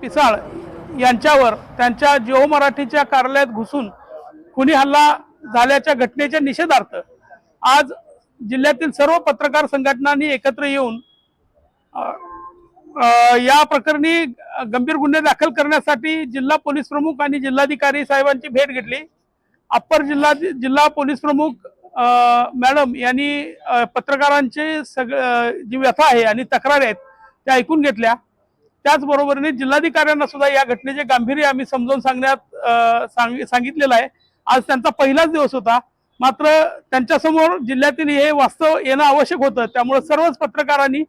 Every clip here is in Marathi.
पिसाळ यांच्यावर त्यांच्या जिओ मराठीच्या कार्यालयात घुसून खुनी हल्ला झाल्याच्या घटनेच्या निषेधार्थ आज जिल्ह्यातील सर्व पत्रकार संघटनांनी एकत्र येऊन या प्रकरणी गंभीर गुन्हे दाखल करण्यासाठी जिल्हा पोलीस प्रमुख आणि जिल्हाधिकारी साहेबांची भेट घेतली. अप्पर जिल्हा जिल्हा पोलीस प्रमुख मॅडम यांनी पत्रकारांचे सग जी व्यथा आहे आणि तक्रारी आहेत त्या ऐकून घेतल्या. त्याचबरोबरीने जिल्हाधिकाऱ्यांना सुद्धा या घटनेचे गांभीर्य आम्ही समजावून सांगण्यात सांग सांगितलेलं आहे. आज त्यांचा पहिलाच दिवस होता. मात्र त्यांच्यासमोर जिल्ह्यातील हे वास्तव येणं आवश्यक होतं. त्यामुळे सर्वच पत्रकारांनी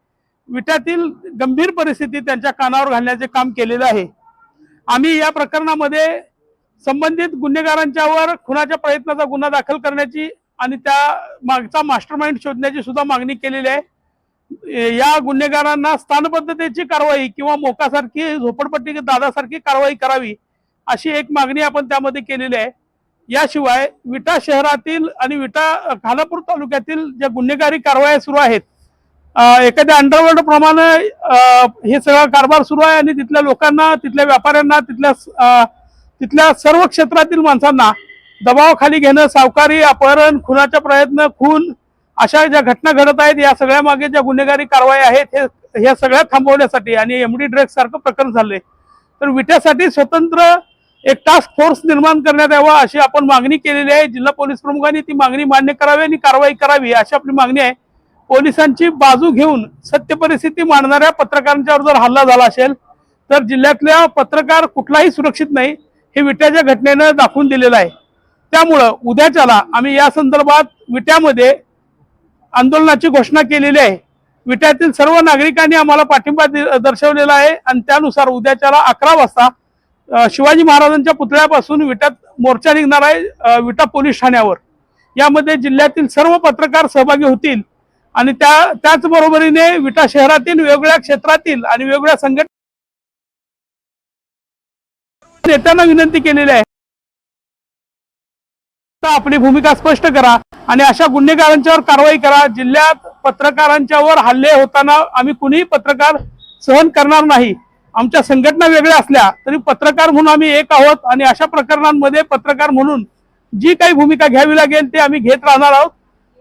विट्यातील गंभीर परिस्थिती त्यांच्या कानावर घालण्याचे काम केलेलं आहे. आम्ही या प्रकरणामध्ये संबंधित गुन्हेगारांच्यावर खुनाच्या प्रयत्नाचा गुन्हा दाखल करण्याची आणि त्या मागचा मास्टर माइंड शोधण्याची सुद्धा मागणी केलेली आहे. या गुन्हेगारांना स्थानबद्धतेची कारवाई किंवा मोकासारखी झोपडपट्टी दादासारखी कारवाई करावी अशी एक मागणी आपण त्यामध्ये केलेली आहे. याशिवाय विटा शहरातील आणि विटा खानापूर तालुक्यातील ज्या गुन्हेगारी कारवाया सुरू आहेत एखाद्या अंडरवर्ल्ड प्रमाणे हे सगळा कारभार सुरू आहे आणि तिथल्या लोकांना तिथल्या व्यापाऱ्यांना तिथल्या तिथल्या सर्व क्षेत्रातील माणसांना दबावाखाली घेणं सावकारी अपहरण खुनाचा प्रयत्न खून अशा ज्या घटना घडत आहेत या सगळ्या मागे ज्या गुन्हेगारी कारवाई आहेत हे ह्या सगळ्या थांबवण्यासाठी आणि एमडी ड्रग्ज सारखं प्रकरण झाले तर विट्यासाठी स्वतंत्र एक टास्क फोर्स निर्माण करण्यात यावा अशी आपण मागणी केलेली आहे. जिल्हा पोलीस प्रमुखांनी ती मागणी मान्य करावी आणि कारवाई करावी अशी आपली मागणी आहे. पोलिसांची बाजू घेऊन सत्य परिस्थिती मांडणाऱ्या पत्रकारांच्यावर जर हल्ला झाला असेल तर जिल्ह्यातल्या पत्रकार कुठलाही सुरक्षित नाही हे विट्याच्या घटनेनं दाखवून दिलेलं आहे. त्यामुळं उद्याच्याला आम्ही या संदर्भात विट्यामध्ये आंदोलनाची घोषणा केलेली आहे. विट्यातील सर्व नागरिकांनी आम्हाला पाठिंबा दर्शवलेला आहे आणि त्यानुसार उद्याच्याला अकरा वाजता शिवाजी महाराजांच्या पुतळ्यापासून विट्यात मोर्चा निघणार आहे विटा पोलीस ठाण्यावर. यामध्ये जिल्ह्यातील सर्व पत्रकार सहभागी होतील आणि त्या त्याचबरोबरीने विटा शहरातील वेगवेगळ्या क्षेत्रातील आणि वेगवेगळ्या संघटना नेत्यांना विनंती केलेली आहे. आपली भूमिका स्पष्ट करा आणि अशा गुन्हेगारांच्यावर कारवाई करा. जिल्ह्यात पत्रकारांच्यावर हल्ले होताना आम्ही कुणीही पत्रकार सहन करणार नाही. आमच्या संघटना वेगळ्या असल्या तरी पत्रकार म्हणून आम्ही एक आहोत आणि अशा प्रकरणांमध्ये पत्रकार म्हणून जी काही भूमिका घ्यावी लागेल ते आम्ही घेत राहणार आहोत.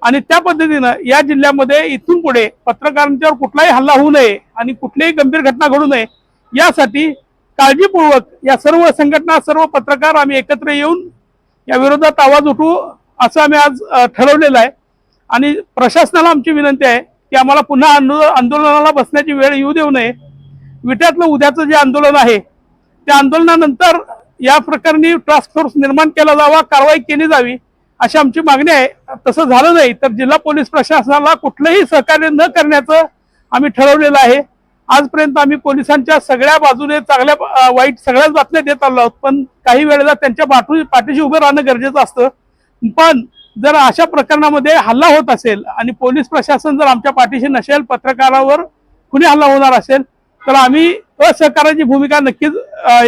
आणि त्या पद्धतीनं या जिल्ह्यामध्ये इथून पुढे पत्रकारांच्यावर कुठलाही हल्ला होऊ नये आणि कुठलीही गंभीर घटना घडू नये. यासाठी काळजीपूर्वक या सर्व संघटना सर्व पत्रकार आम्ही एकत्र येऊन या विरोधात आवाज उठू असं आम्ही आज ठरवलेलं आहे. आणि प्रशासनाला आमची विनंती आहे की आम्हाला पुन्हा आंदोलनाला बसण्याची वेळ येऊ देऊ नये. विट्यातलं उद्याचं जे आंदोलन आहे त्या आंदोलनानंतर या प्रकरणी टास्क फोर्स निर्माण केला जावा कारवाई केली जावी अशी आमची मागणी आहे. तसं झालं नाही तर जिल्हा पोलीस प्रशासनाला कुठलंही सहकार्य न करण्याचं आम्ही ठरवलेलं आहे. आजपर्यंत आम्ही पोलिसांच्या सगळ्या बाजूने चांगल्या वाईट सगळ्याच बातम्या देत आलो आहोत. पण काही वेळेला त्यांच्या पाठू पाठीशी उभं राहणं गरजेचं असतं. पण जर अशा प्रकरणामध्ये हल्ला होत असेल आणि पोलीस प्रशासन जर आमच्या पाठीशी नसेल पत्रकारावर कुणी हल्ला होणार असेल तर आम्ही असहकाराची भूमिका नक्कीच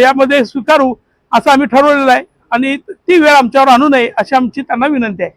यामध्ये स्वीकारू असं आम्ही ठरवलेलं आहे. आणि ती वेळ आमच्यावर आणू नये अशी आमची त्यांना विनंती आहे.